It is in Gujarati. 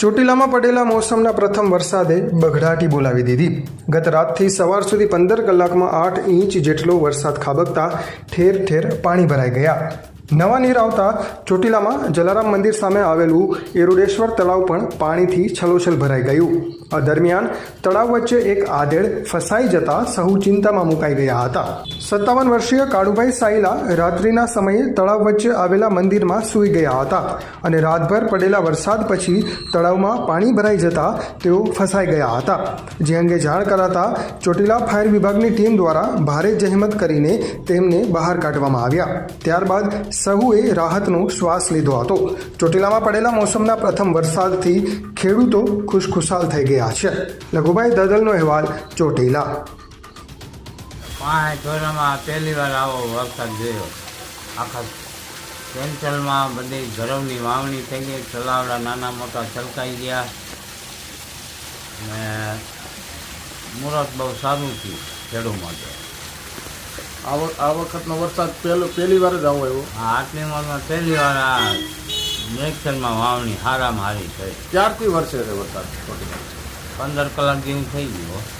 ચોટીલામાં પડેલા મોસમના પ્રથમ વરસાદે બઘડાટી બોલાવી દીધી. ગત રાતથી સવાર સુધી પંદર કલાકમાં આઠ ઇંચ જેટલો વરસાદ ખાબકતા ઠેર ઠેર પાણી ભરાઈ ગયા. નવા નીર આવતા ચોટીલામાં જલારામ મંદિર સામે આવેલું એરુડેશ્વર તળાવ પણ પાણીથી છલોછલ ભરાઈ ગયું. આ દરમિયાન તળાવ વચ્ચે એક આધેડ ફસાઈ જતા સહુ ચિંતામાં મુકાઈ ગયા હતા. સત્તાવન વર્ષીય કાળુભાઈ સાઈલા રાત્રિના સમયે તળાવ વચ્ચે આવેલા મંદિરમાં સૂઈ ગયા હતા અને રાતભર પડેલા વરસાદ પછી તળાવમાં પાણી ભરાઈ જતા તેઓ ફસાઈ ગયા હતા. જે અંગે જાણ કરાતા ચોટીલા ફાયર વિભાગની ટીમ દ્વારા ભારે જહેમત કરીને તેમને બહાર કાઢવામાં આવ્યા. ત્યારબાદ સહુએ રાહતનો શ્વાસ લીધો હતો. ચોટીલામાં પડેલા મોસમના પ્રથમ વરસાદથી ખેડૂતો ખુશખુશાલ થઈ ગયા છે. લઘુભાઈ દદલનો અહેવાલ ચોટીલા. પાંચ વર્ષમાં પહેલી વાર આવો વરસાદ જોયો આખા પેન્શનમાં બધી ગરમની વાવણી થઈ ગઈ. ચલાવડા નાના મોટા છલકાઈ ગયા. ને મુહૂર્ત બહુ સારું થયું ખેડૂત માટે આ વખતનો વરસાદ પહેલો પહેલી વાર જ આવો આવ્યો. આ આટલી ઉંમરમાં પહેલી વાર આ ઇલેક્શનમાં વાવણી હારામાં હારી થઈ. ક્યારથી વરસે છે વરસાદ? પંદર કલાક જેવું થઈ ગયું